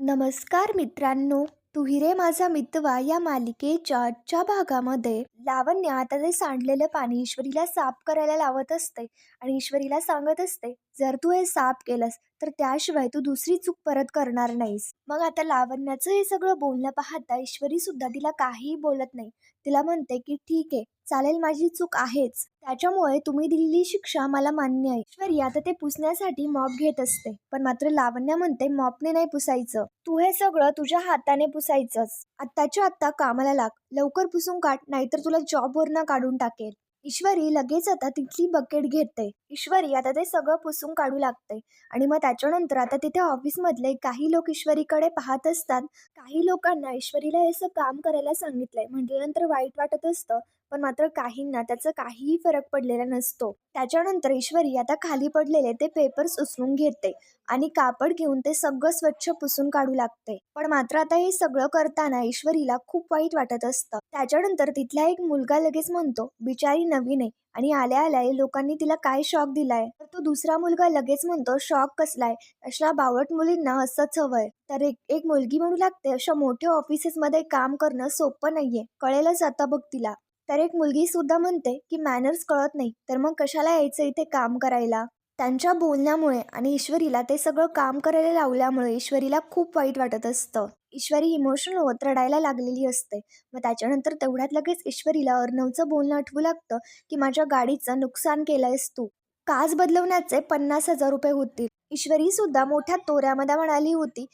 नमस्कार मित्रांनो तू हिरे माझा मितवा या मालिकेच्या आजच्या भागामध्ये. लावण्य आता ते सांडलेलं पाणी ईश्वरीला साफ करायला लावत असते आणि ईश्वरीला सांगत असते जर तू हे साफ केलंस तर त्याशिवाय तू दुसरी चूक परत करणार नाहीस. मग आता लावण्याचं हे सगळं बोलणं पाहता ईश्वरी सुद्धा तिला काहीही बोलत नाही. तिला म्हणते की ठीक आहे चालेल माझी चूक आहेच. त्याच्यामुळे तुम्ही दिलेली शिक्षा मला मान्य आहे. ईश्वरी आता ते पुसण्यासाठी मॉप घेत असते. पण मात्र लावण्या म्हणते मॉपने नाही पुसायचं. तू हे सगळं तुझ्या हाताने पुसायचंच आत्ताच्या आत्ता कामाला लाग. लवकर पुसून काढ नाहीतर तुला जॉबवरनं काढून टाकेल. ईश्वरी लगेच आता तिथली बकेट घेते. ईश्वरी आता ते सगळं पुसून काढू लागते. आणि मग त्याच्यानंतर आता तिथे ऑफिसमधले काही लोक ईश्वरीकडे पाहत असतात. काही लोकांना ईश्वरीला असं काम करायला सांगितलंय. म्हटल्यानंतर वाईट वाटत असतं. पण मात्र काहींना त्याचा काहीही फरक पडलेला नसतो. त्याच्यानंतर ईश्वरी आता खाली पडलेले ते पेपर्स उचलून घेते आणि कापड घेऊन ते सगळं स्वच्छ पुसून काढू लागते. पण मात्र आता हे सगळं करताना ईश्वरीला खूप वाईट वाटत असतं. त्याच्यानंतर तिथला एक मुलगा लगेच म्हणतो बिचारी नवीन आहे आणि आल्या आल्या लोकांनी तिला काय शॉक दिलाय? तर तो दुसरा मुलगा लगेच म्हणतो शॉक कसलाय? अशा बावट मुलींना असंच हवंय तर एक एक मुलगी म्हणू लागते अशा मोठ्या ऑफिसेसमध्ये काम करणं सोपं नाहीये. कळेलच आता बघ तिला. तर एक मुलगी सुद्धा म्हणते की मॅनर्स कळत नाही तर मग कशाला यायचं इथे काम करायला? त्यांच्या बोलण्यामुळे आणि ईश्वरीला ते सगळं काम करायला लावल्यामुळे ईश्वरीला खूप वाईट वाटत असतं. ईश्वरी इमोशनल होत रडायला लागलेली असते. मग त्याच्यानंतर तेवढ्यात लगेच ईश्वरीला अर्णवचं बोलणं आठवू लागतं की माझ्या गाडीचं नुकसान केलंयस तू. काच बदलवण्याचे पन्नास हजार रुपये होतील. ईश्वरी सुद्धा मोठ्या तोऱ्यामध्ये म्हणाली होती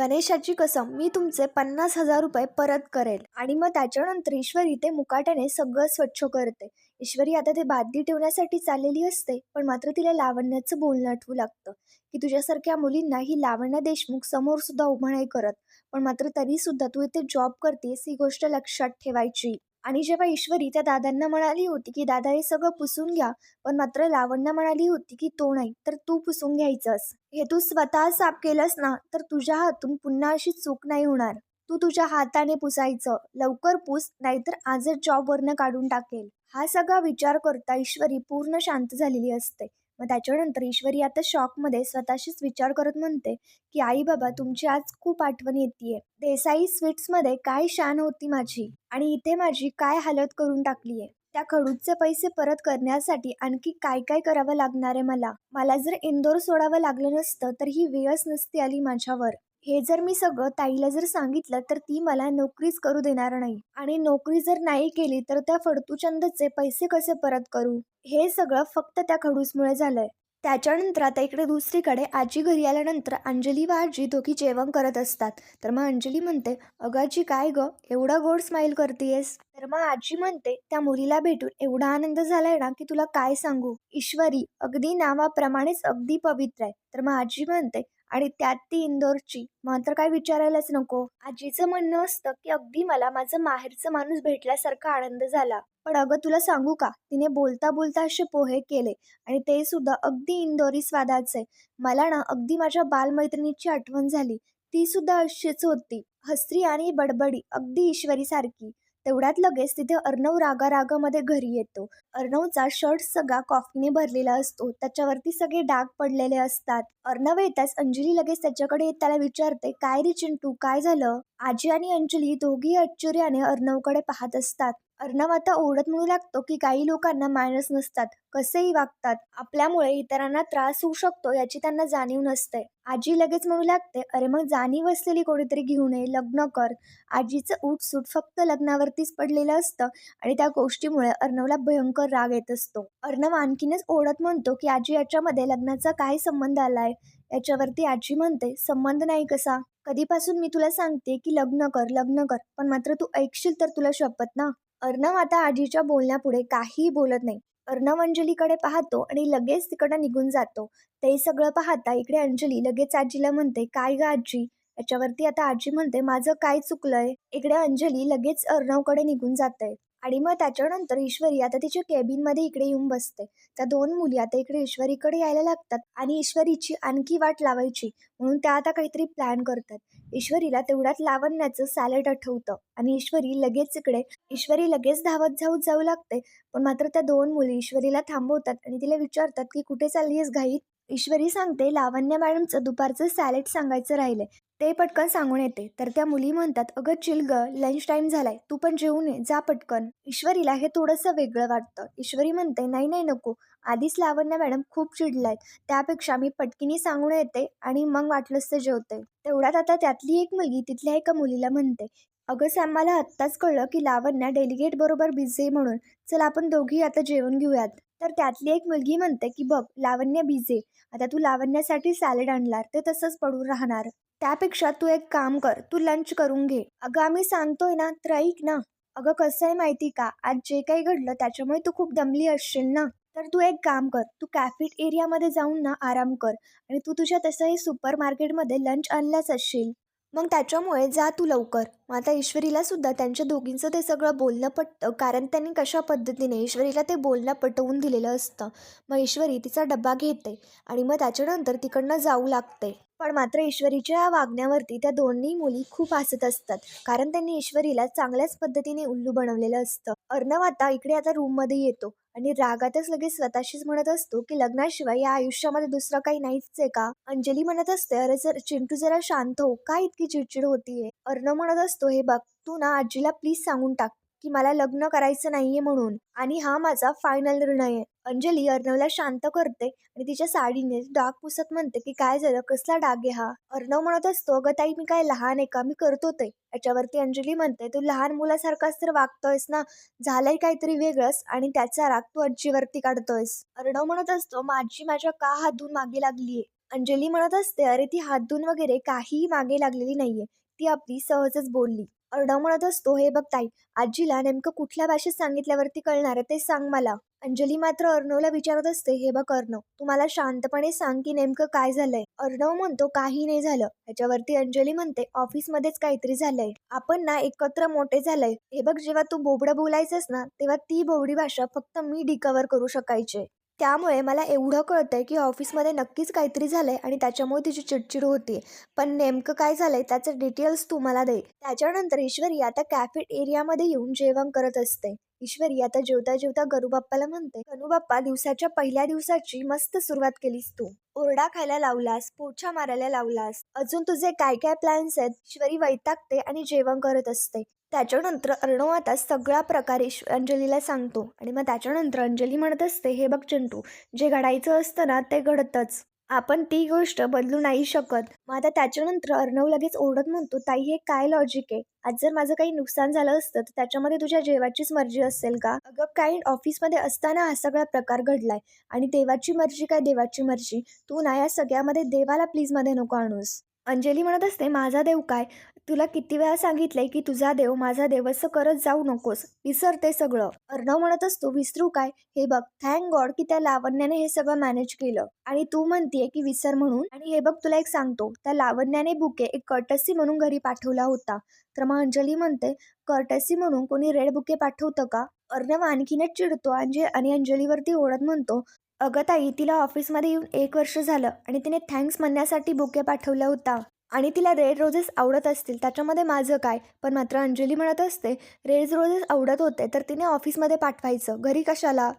गणेशाची कसम मी तुमचे पन्नास हजार रुपये परत करेल. आणि मग त्याच्यानंतर ईश्वरी ते मुकाट्याने सगळं स्वच्छ करते. ईश्वरी आता ते बादली ठेवण्यासाठी चाललेली असते पण मात्र तिला लावण्याचं बोलणं आठवू लागतं. की तुझ्यासारख्या मुलींना ही लावण्य देशमुख समोर सुद्धा उभं नाही करत पण मात्र तरी सुद्धा तू इथे जॉब करतेस ही गोष्ट लक्षात ठेवायची. आणि जेव्हा ईश्वरी त्या दादांना म्हणाली होती की दादा हे सगळं पुसून घ्या पण मात्र लावण्य म्हणाली होती की तो नाही तर तू पुसून घ्यायचंस. हे तू स्वतः साफ केलंस ना तर तुझ्या हातून पुन्हा अशी चूक नाही होणार. तू तुझ्या हाताने पुसायचं. लवकर पुस नाहीतर आजच जॉबवरनं काढून टाकेल. हा सगळा विचार करता ईश्वरी पूर्ण शांत झालेली असते. मग त्याच्यानंतर ईश्वरी आता शॉकमध्ये स्वतःशीच विचार करत म्हणते की आई बाबा तुमची आज खूप आठवण येते देसाई स्वीट्समध्ये काय शान होती माझी आणि इथे माझी काय हालत करून टाकली आहे त्या खडूचे पैसे परत करण्यासाठी आणखी काय काय करावं लागणार आहे मला? मला जर इंदोर सोडावं लागलं नसतं तर ही वेळच नसती आली माझ्यावर. हे जर मी सगळं ताईला जर सांगितलं तर ती मला नोकरीच करू देणार नाही. आणि नोकरी जर नाही केली तर त्या फडतूचंदचे पैसे कसे परत करू? हे सगळं फक्त त्या खडूसमुळे झालंय. त्याच्यानंतर आता इकडे दुसरीकडे आजी घरी आल्यानंतर अंजली व आजी दोघी जेवण करत असतात. तर मग अंजली म्हणते अगं आजी काय ग? एवढा गोड स्माईल करतेयस. तर मग आजी म्हणते त्या मुलीला भेटून एवढा आनंद झालाय ना की तुला काय सांगू? ईश्वरी अगदी नावाप्रमाणेच अगदी पवित्र आहे. तर मग आजी म्हणते आणि त्यात ती इंदोरची. मात्र काय विचारायलाच नको. आजीचं म्हणणं असतं की अगदी मला माझं माहेरचं माणूस भेटल्यासारखा आनंद झाला. पण अगं तुला सांगू का? तिने बोलता बोलता असे पोहे केले आणि ते सुद्धा अगदी इंदोरी स्वादाचे. मला ना अगदी माझ्या बालमैत्रिणीची आठवण झाली. ती सुद्धा अशीच होती. हसरी आणि बडबडी अगदी ईश्वरीसारखी. तेवढ्यात लगेच तिथे अर्णव रागा रागामध्ये घरी येतो. अर्णवचा शर्ट सगळा कॉफीने भरलेला असतो. त्याच्यावरती सगळे डाग पडलेले असतात. अर्णव येताच अंजली लगेच त्याच्याकडे येत त्याला विचारते काय रे चिंटू काय झालं? आजी आणि अंजली दोघी आश्चर्याने अर्णवकडे पाहत असतात. अर्णव आता ओढत म्हणू लागतो की काही लोकांना मायनस नसतात. कसेही वागतात. आपल्यामुळे इतरांना त्रास होऊ शकतो याची त्यांना जाणीव नसते. आजी लगेच म्हणू लागते अरे मग जाणीव असलेली कोणीतरी घेऊ नये लग्न कर. आजीचं उठसूट फक्त लग्नावरतीच पडलेलं असतं आणि त्या गोष्टीमुळे अर्णवला भयंकर राग येत असतो. अर्णव आणखीनच ओढत म्हणतो की आजी याच्यामध्ये लग्नाचा काय संबंध आलाय? याच्यावरती आजी म्हणते संबंध नाही कसा? कधीपासून मी तुला सांगते की लग्न कर लग्न कर. पण मात्र तू ऐकशील तर तुला शपथ ना? अर्णव आता आजीच्या बोलण्यापुढे काहीही बोलत नाही. अर्णव अंजलीकडे पाहतो आणि लगेच तिकडं निघून जातो. ते सगळं पाहता इकडे अंजली लगेच आजीला म्हणते काय ग आजी? याच्यावरती आता आजी म्हणते माझं काय चुकलंय? इकडे अंजली लगेच अर्णवकडे निघून जाते. आणि मग त्याच्यानंतर ईश्वरी आता तिच्या केबिनमध्ये इकडे येऊन बसते त्या दोन मुली आता इकडे ईश्वरीकडे यायला लागतात आणि ईश्वरीची आणखी वाट लावायची म्हणून त्या आता काहीतरी प्लॅन करतात. ईश्वरीला तेवढ्यात लावण्याचं सॅलड आठवतं आणि ईश्वरी लगेच इकडे ईश्वरी लगेच धावत जाऊ जाऊ लागते. पण मात्र त्या दोन मुली ईश्वरीला थांबवतात आणि तिला विचारतात की कुठे चालली आहेस घाईत ईश्वरी सांगते लावण्या मॅडमचं दुपारचं सॅलेड सांगायचं राहिले ते पटकन सांगून येते. तर त्या मुली म्हणतात अगं चिल ग लंच टाईम झालाय. तू पण जेवून ये. जा पटकन. ईश्वरीला हे थोडंसं वेगळं वाटतं. ईश्वरी म्हणते नाही नाही नको. आधीच लावण्य मॅडम खूप चिडलायत. त्यापेक्षा मी पटकिनी सांगून येते आणि मग वाटलंच ते जेवते. तेवढ्यात आता त्यातली एक मुलगी तिथल्या एका मुलीला म्हणते अगं सॅम मला आत्ताच कळलं की लावण्या डेलिगेट बरोबर बिझी आहे म्हणून. चल आपण दोघी आता जेवण घेऊयात. तर त्यातली एक मुलगी म्हणते की बघ लावण्य बिझी आता तू लावण्यासाठी सॅलड आणणार ते तसंच पडून राहणार. त्यापेक्षा तू एक काम कर तू लंच करून घे. अगं आम्ही सांगतोय ना तर ऐक ना. अगं कसं आहे माहिती का? आज जे काही घडलं त्याच्यामुळे तू खूप दमली असशील ना. तर तू एक काम कर तू कॅफेट एरियामध्ये जाऊन ना आराम कर. आणि तू तुझ्या तसंही सुपर मार्केटमध्ये लंच आणलाच असशील. मग त्याच्यामुळे जा तू लवकर. मग आता ईश्वरीला सुद्धा त्यांच्या दोघींचं ते सगळं बोलणं पटतं. कारण त्यांनी कशा पद्धतीने ईश्वरीला ते बोलणं पटवून दिलेलं असतं. मग ईश्वरी तिचा डब्बा घेते आणि मग त्याच्यानंतर तिकडनं जाऊ लागते. पण मात्र ईश्वरीच्या या वागण्यावरती त्या दोन्ही मुली खूप हसत असतात. कारण त्यांनी ईश्वरीला चांगल्याच पद्धतीने उल्लू बनवलेलं असतं. अर्णव आता इकडे आता रूममध्ये येतो आणि रागातच लगेच स्वतःशीच म्हणत असतो की लग्नाशिवाय या आयुष्यामध्ये दुसरं काही नाहीच आहे का? अंजली म्हणत असते अरे जर चिंटू जरा शांत हो का इतकी चिडचिड होतीये? अर्णव म्हणत असतो हे बघ तू ना आजीला प्लीज सांगून टाक की मला लग्न करायचं नाहीये म्हणून. आणि हा माझा फायनल निर्णय आहे. अंजली अर्णवला शांत करते आणि तिच्या साडीने डाग पुसत म्हणते की काय झालं? कसला डाग आहे हा? अर्णव म्हणत असतो अगं ताई मी काय लहान आहे का? मी करतो ते. याच्यावरती अंजली म्हणते तू लहान मुलासारखाच तर वागतोयस ना? झालंय काहीतरी वेगळंच आणि त्याचा राग तू आजीवरती काढतोयस. अर्णव म्हणत असतो माझी माझ्या का हात धुवून मागे लागलीये? अंजली म्हणत असते अरे ती हात धुवून वगैरे काहीही मागे लागलेली नाहीये. ती आपली सहजच बोलली. अर्णव म्हणत असतो हे बघ ताई आजीला नेमकं कुठल्या भाषेत सांगितल्यावरती कळणार आहे ते सांग मला. अंजली मात्र अर्णवला विचारत असते हे बघ अर्णव तू मला शांतपणे सांग की नेमकं काय झालंय. अर्णव म्हणतो काही नाही झालं. ह्याच्यावरती अंजली म्हणते ऑफिसमध्येच काहीतरी झालंय. आपण ना एकत्र मोठे झालंय. हे बघ जेव्हा तू बोबडं बोलायचंस ना तेव्हा ती बोबडी भाषा फक्त मी डिकवर करू शकायचे. त्यामुळे मला एवढं कळतंय की ऑफिसमध्ये नक्कीच काहीतरी झालंय आणि त्याच्यामुळे तिची चिडचिड होती पण नेमकं काय झालंय त्याचे डिटेल्स तू मला दे त्याच्यानंतर ईश्वरी आता कॅफेट एरियामध्ये येऊन जेवण करत असते. ईश्वरी आता जेवता जेवता गरुबाप्पाला म्हणते गरुबाप्पा दिवसाच्या पहिल्या दिवसाची मस्त सुरुवात केलीस तू. ओरडा खायला लावलास पोछा मारायला लावलास. अजून तुझे काय काय प्लॅन्स आहेत? ईश्वरी वैतागते आणि जेवण करत असते. त्याच्यानंतर अर्णव आता सगळा प्रकारे ईश- अंजलीला सांगतो. आणि मग त्याच्यानंतर अंजली म्हणत असते हे बघ चिंटू जे घडायचं असतं ना ते घडतंच. आपण ती गोष्ट बदलू नाही शकत. मग आता त्याच्यानंतर अर्णव लगेच ओढत म्हणतो ताई हे काय लॉजिक आहे? आज जर माझं काही नुकसान झालं असतं तर त्याच्यामध्ये तुझ्या जेवाचीच मर्जी असेल का? अगं काय ऑफिसमध्ये असताना हा सगळा प्रकार घडलाय. आणि देवाची मर्जी काय देवाची मर्जी? तू ना या सगळ्यामध्ये देवाला प्लीजमध्ये नको आणूस. अंजली म्हणत असते माझा देव काय? तुला किती वेळा सांगितलंय की तुझा देव माझा देव असं करत जाऊ नकोस. विसर ते सगळं. अर्णव म्हणत असतो विसरू काय? हे बघ थँक गॉड की त्या लावण्याने हे सगळं मॅनेज केलं. आणि तू म्हणतीये की विसर म्हणून. आणि हे बघ तुला एक सांगतो. त्या लावण्याने बुके एक कर्टसी म्हणून घरी पाठवला होता. तर मग अंजली म्हणते कर्टसी म्हणून कोणी रेड बुके पाठवतं का? अर्णव आणखीनच चिडतो. आणि आणि अंजलीवरती ओढत म्हणतो अगं ताई तिला ऑफिसमध्ये येऊन एक वर्ष झालं आणि तिने थँक्स म्हणण्यासाठी बुके पाठवला होता आणि तिला रेड रोजेस आवडत असतील त्याच्यामध्ये माझं काय? पण मात्र अंजली म्हणत असते रेड रोजेस आवडत होते तर तिने ऑफिसमध्ये पाठवायचं. घरी कशाला?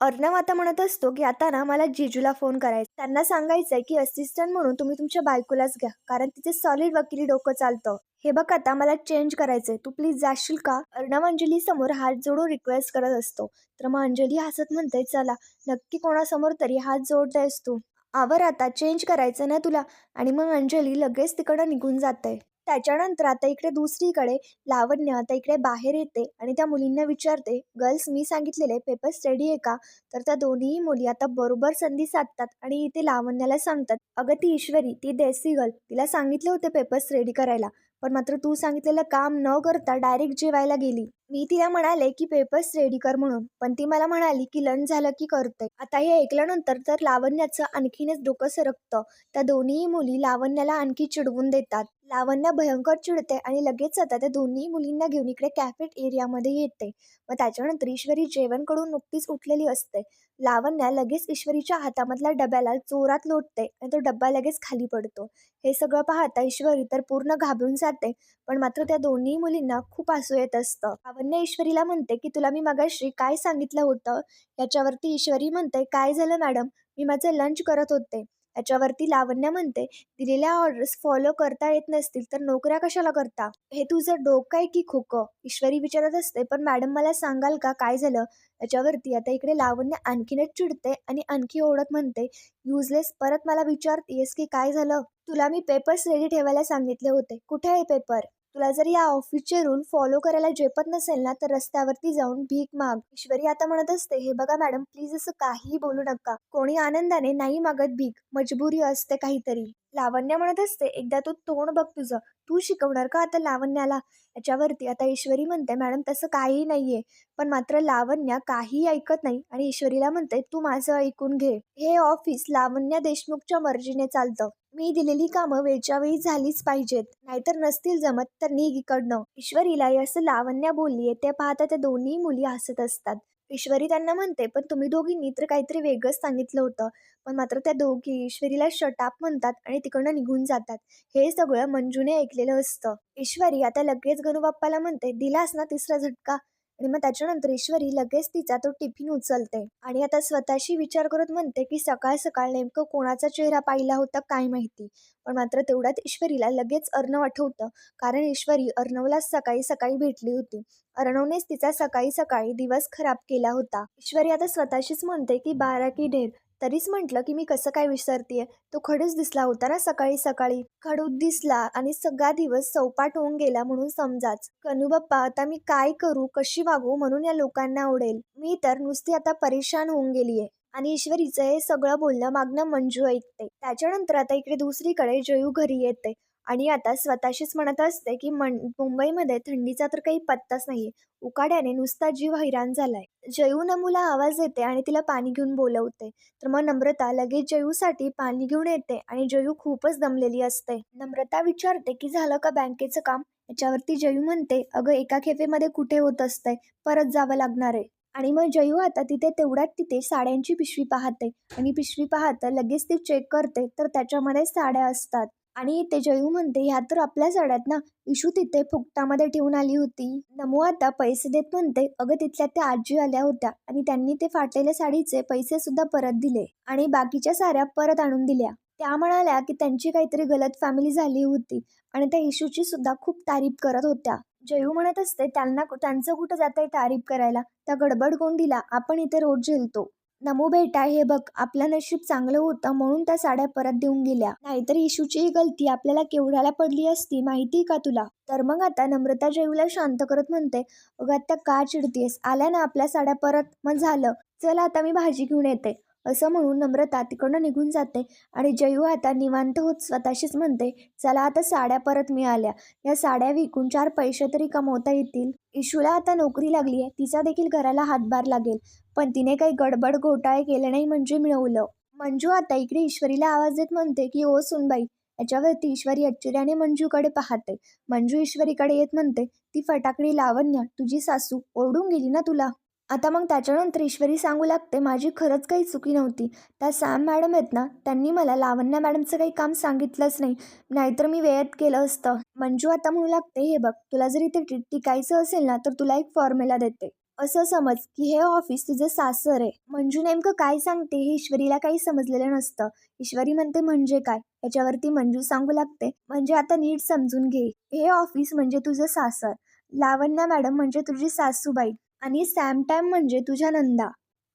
अर्णव आता म्हणत असतो की आता ना मला जिजूला फोन करायचा त्यांना सांगायचं आहे की असिस्टंट म्हणून तुम्ही तुमच्या बायकोलाच घ्या. कारण तिचे सॉलिड वकिली डोकं चालतं. हे बघ आता मला चेंज करायचंय. तू प्लीज जाशील का? अर्णव अंजली समोर हात जोडून रिक्वेस्ट करत असतो. तर मग अंजली हसत म्हणते चला नक्की कोणासमोर तरी हात जोडतायस तू. आवर आता चेंज करायचं ना तुला. आणि मग अंजली लगेच तिकडं निघून जाते त्याच्यानंतर आता इकडे दुसरीकडे लावण्य आता इकडे बाहेर येते आणि त्या मुलींना विचारते गर्ल्स मी सांगितलेले पेपर्स रेडी आहे का? तर त्या दोन्ही मुली आता बरोबर संधी साधतात आणि इथे लावण्याला सांगतात अगं ती ईश्वरी ती देसी गर्ल तिला सांगितले होते पेपर्स रेडी करायला पण मात्र तू सांगितलेलं काम न करता डायरेक्ट जेवायला गेली. मी तिला म्हणाले की पेपर्स रेडी कर म्हणून. पण ती मला म्हणाली की लंच झालं की करते. आता हे ऐकल्यानंतर तर लावण्याचं आणखीनच डोकं सरकतं. त्या दोन्ही मुली लावण्याला आणखी चिडवून देतात. लावण्या भयंकर चिडते आणि लगेच आता त्या दोन्ही मुलींना घेऊन इकडे कॅफेट एरियामध्ये येते. मग त्याच्यानंतर ईश्वरी जेवणकडून नुकतीच उठलेली असते. लावण्या लगेच ईश्वरीच्या हातामधल्या डब्याला जोरात लोटते आणि तो डब्बा लगेच खाली पडतो. हे सगळं पाहता ईश्वरी तर पूर्ण घाबरून जाते पण मात्र त्या दोन्ही मुलींना खूप आसू येत असतं. लावण्या ईश्वरीला म्हणते की तुला मी मगाशी काय सांगितलं होतं? याच्यावरती ईश्वरी म्हणते काय झालं मॅडम? मी माझं लंच करत होते. याच्यावरती लावण्या म्हणते दिलेल्या ऑर्डर्स फॉलो करता येत नसतील तर नोकऱ्या कशाला करता? हे तुझं डोकं आहे की खोकं? ईश्वरी विचारत असते पण मॅडम मला सांगाल का? काय झालं? याच्यावरती आता इकडे लावण्य आणखीनच चिडते आणि आणखी ओढत म्हणते युजलेस परत मला विचारतेस की काय झालं? तुला मी पेपर्स रेडी ठेवायला सांगितले होते. कुठे आहे पेपर तुला जर या ऑफिसचे रूल फॉलो करायला झेपत नसेल ना तर रस्त्यावरती जाऊन भीक माग. ईश्वरी आता म्हणत असते हे बघा मॅडम प्लीज असं काहीही बोलू नका. कोणी आनंदाने नाही मागत भीक. मजबुरी असते काहीतरी. लावण्य म्हणत असते एकदा तू तोंड बघ तुझं. तू शिकवणार का आता लावण्याला? याच्यावरती आता ईश्वरी म्हणते मॅडम तसं काहीही नाहीये. पण मात्र लावण्या काहीही ऐकत नाही आणि ईश्वरीला म्हणते तू माझं ऐकून घे. हे ऑफिस लावण्या देशमुखच्या मर्जीने चालतं. मी दिलेली कामं वेळच्या वेळी झालीच पाहिजेत. नाहीतर नसतील जमत तर निघ इकडनं. ईश्वरीला असं लावण्या बोललीये ते पाहता त्या दोन्ही मुली हसत असतात. ईश्वरी त्यांना म्हणते पण तुम्ही दोघींनी तर काहीतरी वेगळंच सांगितलं होतं. पण मात्र त्या दोघी ईश्वरीला शटाप म्हणतात आणि तिकडनं निघून जातात. हे सगळं मंजूने ऐकलेलं असतं. ईश्वरी आता लगेच गणू बाप्पाला म्हणते दिलास ना तिसरा झटका? आणि मग त्याच्यानंतर ईश्वरी लगेच तिचा तो टिफिन उचलते. आणि आता स्वतःशी विचार करत म्हणते की सकाळ सकाळ नेमकं कोणाचा चेहरा पाहिला होता काय माहिती? पण मात्र तेवढ्यात ईश्वरीला लगेच अर्णव आठवतं. कारण ईश्वरी अर्णवला सकाळी सकाळी भेटली होती. अर्णवनेच तिचा सकाळी सकाळी दिवस खराब केला होता. ईश्वरी आता स्वतःशीच म्हणते की बारा की ढेर तरीच म्हटलं की मी कसं काय विसरतीये? तो खडूच दिसला होता ना सकाळी सकाळी. खडूस दिसला आणि सगळा दिवस चौपाट होऊन गेला म्हणून समजाच. कनू बाप्पा आता मी काय करू कशी वागू म्हणून या लोकांना आवडेल? मी तर नुसती आता परेशान होऊन गेलीये. आणि ईश्वरीचं हे सगळं बोलणं मागणं मंजू ऐकते. त्याच्यानंतर आता इकडे दुसरीकडे जयू घरी येते. आणि आता स्वतःशीच म्हणत असते की मन मुंबईमध्ये थंडीचा तर काही पत्ताच नाही उकाड्याने नुसता जीव हैराण झालाय. जयू नमूला आवाज येते आणि तिला पाणी घेऊन बोलवते. तर मग नम्रता लगेच जयूसाठी पाणी घेऊन येते आणि जयू खूपच दमलेली असते. नम्रता विचारते की झालं का बँकेचं काम? याच्यावरती जयू म्हणते अगं एका खेपेमध्ये कुठे होत असतंय? परत जावं लागणार आहे. आणि मग जयू आता तिथे तेवढ्यात तिथे साड्यांची पिशवी पाहते. आणि पिशवी पाहता लगेच ती चेक करते तर त्याच्यामध्ये साड्या असतात. आणि ते जयू म्हणते ह्या तर आपल्या साड्यात ना. इशू तिथे फुकटामध्ये ठेवून आली होती. नमो आता पैसे देत म्हणते अगं तिथल्या त्या आजी आल्या होत्या आणि त्यांनी ते फाटलेल्या साडीचे पैसे सुद्धा परत दिले आणि बाकीच्या साऱ्या परत आणून दिल्या. त्या म्हणाल्या की त्यांची काहीतरी गलत फॅमिली झाली होती आणि त्या इशूची सुद्धा खूप तारीफ करत होत्या. जयू म्हणत असते त्यांना त्यांचं कुठं जात आहे तारीफ करायला? त्या गडबड गोंडीला आपण इथे रोज झेलतो. नमो बेटा हे बघ आपलं नशीब चांगलं होतं म्हणून त्या साड्या परत देऊन गेल्या. नाहीतर इशूची गलती आपल्याला केवढ्याला पडली असती माहिती का तुला? तर मग आता नम्रता जयूला शांत करत म्हणते अगं आता का चिडतीयस आल्या ना आपल्या साड्या परत? मग झालं. चल आता मी भाजी घेऊन येते. असं म्हणून नम्रता तिकडनं निघून जाते आणि जयू आता निवांत होत स्वतःशीच म्हणते चला आता साड्या परत मिळाल्या. या साड्या विकून चार पैसे तरी कमवता येतील. इशूला आता नोकरी लागली आहे तिचा देखील घराला हातभार लागेल पण तिने काही गडबड घोटाळे केले नाही म्हणजे मिळवलं. मंजू आता इकडे ईश्वरीला आवाज देत म्हणते की ओ सुनबाई याच्यावरती ईश्वरी आश्चर्याने मंजूकडे पाहते. मंजू ईश्वरीकडे येत म्हणते ती फटाकडी लावण्या तुझी सासू ओरडून गेली ना तुला? आता मग त्याच्यानंतर ईश्वरी सांगू लागते माझी खरंच काही चुकी नव्हती. त्या सॅम मॅडम आहेत ना त्यांनी मला लावण्या मॅडमचं काही काम सांगितलंच नाही. नाहीतर मी वेळेत केलं असतं. मंजू आता म्हणू लागते हे बघ तुला जर इथे टिकायचं असेल ना तर तुला एक फॉर्म्युला देते. असं समज की हे ऑफिस तुझं सासर आहे. मंजू नेमकं काय सांगते हे ईश्वरीला काही समजलेलं नसतं. ईश्वरी म्हणते म्हणजे काय? याच्यावरती मंजू सांगू लागते म्हणजे आता नीट समजून घे. हे ऑफिस म्हणजे तुझं सासर. लावण्या मॅडम म्हणजे तुझी सासूबाई. आणि सॅम टॅम म्हणजे तुझ्या नंदा.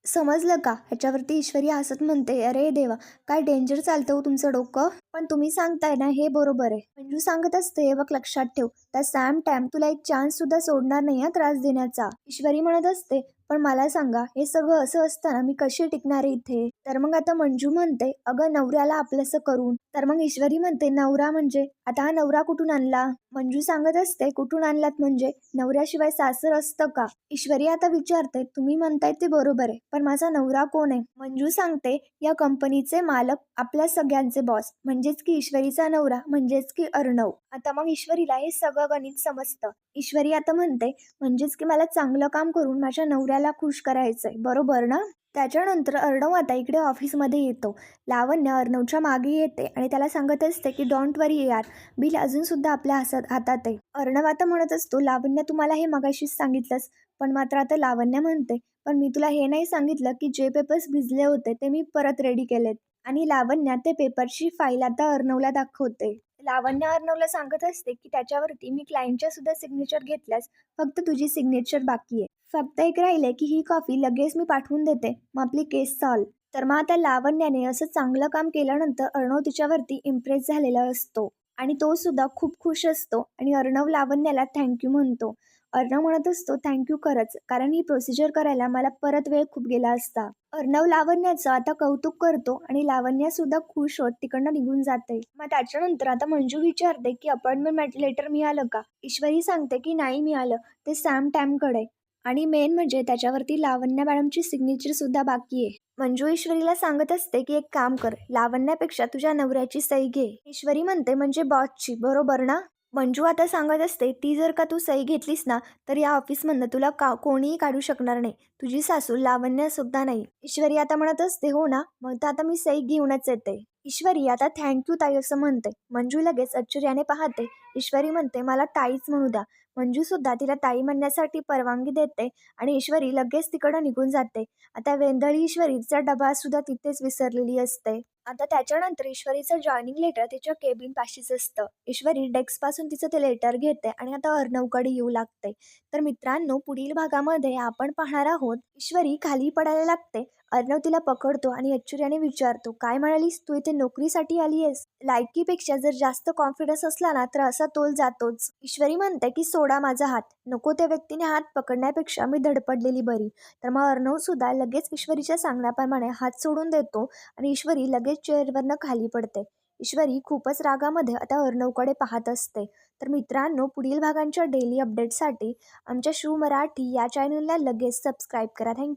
समजलं का? ह्याच्यावरती ईश्वरी हसत म्हणते अरे देवा काय डेंजर चालतं हो तुमचं डोकं? पण तुम्ही सांगताय ना हे बरोबर आहे. मंजू सांगत असते बघ लक्षात ठेव. त्या सॅम टॅम तुला एक चान्स सुद्धा सोडणार नाही हा त्रास देण्याचा. ईश्वरी म्हणत असते पण मला सांगा हे सगळं असं असताना मी कशी टिकणार आहे इथे? तर मग आता मंजू म्हणते अगं नवऱ्याला आपलंसं करून. तर मग ईश्वरी म्हणते नवरा म्हणजे आता हा नवरा कुठून आणला? मंजू सांगत असते कुठून आणलात म्हणजे? नवऱ्याशिवाय सासर असतं का? ईश्वरी आता विचारते तुम्ही म्हणताय ते बरोबर आहे पण माझा नवरा कोण आहे? मंजू सांगते या कंपनीचे मालक आपल्या सगळ्यांचे बॉस म्हणजेच की ईश्वरीचा नवरा म्हणजेच की अर्णव. आता मग ईश्वरीला हे सगळं गणित समजतं. ईश्वरी आता म्हणते म्हणजेच की मला चांगलं काम करून माझ्या नवऱ्याला खुश करायचंय. बरोबर ना? त्याच्यानंतर अर्णव आता इकडे ऑफिसमध्ये येतो. लावण्य अर्णवच्या मागे येते आणि त्याला सांगत असते की डोंट वरी यार बिल अजूनसुद्धा आपल्या हातात हातात आहे. अर्णव आता म्हणत असतो लावण्य तुम्हाला हे मगाशीच सांगितलंस. पण मात्र आता लावण्य म्हणते पण मी तुला हे नाही सांगितलं की जे पेपर्स भिजले होते ते मी परत रेडी केलेत. आणि लावण्या ते पेपरची फाईल आता अर्णवला दाखवते. लावण्य अर्णवला सांगत असते की त्याच्यावरती मी क्लायंटच्या सुद्धा सिग्नेचर घेतल्यास फक्त तुझी सिग्नेचर बाकी आहे. फक्त एक राहिले की ही कॉफी लगेच मी पाठवून देते. मग आपली केस सॉल्व तर मग आता लावण्याने असं चांगलं काम केल्यानंतर अर्णव तिच्यावरती इम्प्रेस झालेला असतो. आणि तो सुद्धा खूप खुश असतो. आणि अर्णव लावण्याला थँक्यू म्हणतो. अर्णव म्हणत असतो थँक्यू खरंच. कारण ही प्रोसिजर करायला मला परत वेळ खूप गेला असता. अर्णव लावण्याचं आता कौतुक करतो आणि लावण्यासुद्धा खुश होत तिकडनं निघून जाते. मग त्याच्यानंतर आता मंजू विचारते की अपॉइंटमेंट लेटर मिळालं का? ईश्वरी सांगते की नाही मिळालं. ते सॅम टॅमकडे आणि मेन म्हणजे त्याच्यावरती लावण्या मॅडमची सिग्नेचर सुद्धा बाकी आहे. मंजू ईश्वरीला सांगत असते की एक काम कर लावण्यापेक्षा तुझ्या नवऱ्याची सही घे. ईश्वरी म्हणते म्हणजे बॉसची बरोबर ना? मंजू आता सांगत असते ती जर का तू सही घेतलीस ना तर या ऑफिसमधनं तुला का कोणीही काढू शकणार नाही. तुझी सासू लावण्यासुद्धा नाही. ईश्वरी आता म्हणत असते हो ना? मग तर आता मी सही घेऊनच येते. ईश्वरी आता थँक्यू ताई असं म्हणते. मंजू लगेच आश्चर्याने पाहते. ईश्वरी म्हणते मला ताईच म्हणू द्या. मंजू सुद्धा तिला ताई म्हणण्यासाठी परवानगी देते आणि ईश्वरी लगेच तिकडं निघून जाते. आता वेंदळी ईश्वरीचा डबा सुद्धा तिथेच विसरलेली असते. आता त्याच्यानंतर ईश्वरीचं जॉईनिंग लेटर तिच्या केबिन पाशीच असतं. ईश्वरी डेस्कपासून तिचं ते लेटर घेते आणि आता अर्णवकडे येऊ लागते. तर मित्रांनो पुढील भागामध्ये आपण पाहणार आहोत ईश्वरी खाली पडायला लागते. अर्णव तिला पकडतो आणि आश्चर्याने विचारतो काय म्हणालीस? तू इथे नोकरीसाठी आली आहेस. लायकीपेक्षा जर जास्त कॉन्फिडन्स असला ना तर असा तोल जातोच. ईश्वरी म्हणते की सोडा माझा हात. नको त्या व्यक्तीने हात पकडण्यापेक्षा मी धडपडलेली बरी. तर मग अर्णव सुद्धा लगेच ईश्वरीच्या सांगण्याप्रमाणे हात सोडून देतो आणि ईश्वरी लगेच लगेच चेअरवरनं खाली पडते. ईश्वरी खूपच रागामध्ये आता अर्णवकडे पाहत असते. तर मित्रांनो पुढील भागांच्या डेली अपडेटसाठी आमच्या शिव मराठी या चॅनलला लगेच सबस्क्राईब करा. थँक्यू